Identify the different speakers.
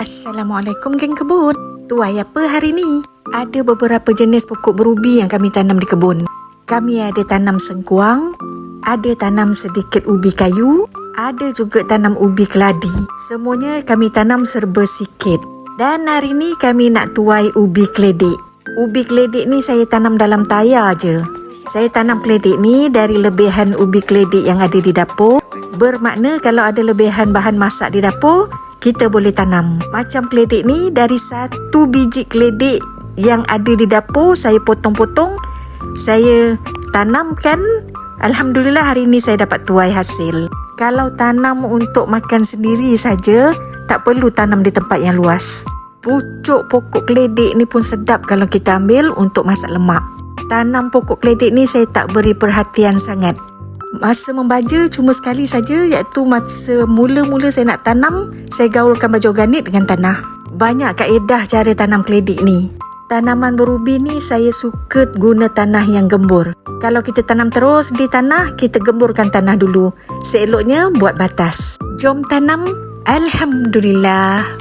Speaker 1: Assalamualaikum geng kebun. Tuai apa hari ni? Ada beberapa jenis pokok berubi yang kami tanam di kebun. Kami ada tanam sengkuang, ada tanam sedikit ubi kayu, ada juga tanam ubi keladi. Semuanya kami tanam serba sikit. Dan hari ni kami nak tuai ubi keledek. Ubi keledek ni saya tanam dalam tayar je. Saya tanam keledek ni dari lebihan ubi keledek yang ada di dapur. Bermakna kalau ada lebihan bahan masak di dapur, kita boleh tanam. Macam keledek ni dari satu biji keledek yang ada di dapur saya potong-potong, saya tanamkan. Alhamdulillah hari ini saya dapat tuai hasil. Kalau tanam untuk makan sendiri saja, tak perlu tanam di tempat yang luas. Pucuk pokok keledek ni pun sedap kalau kita ambil untuk masak lemak. Tanam pokok keledek ni saya tak beri perhatian sangat. Masa membaja cuma sekali saja iaitu masa mula-mula saya nak tanam, saya gaulkan baju organik dengan tanah. Banyak kaedah cara tanam keledek ni. Tanaman berubi ni saya suka guna tanah yang gembur. Kalau kita tanam terus di tanah, kita gemburkan tanah dulu. Seeloknya buat batas. Jom tanam. Alhamdulillah.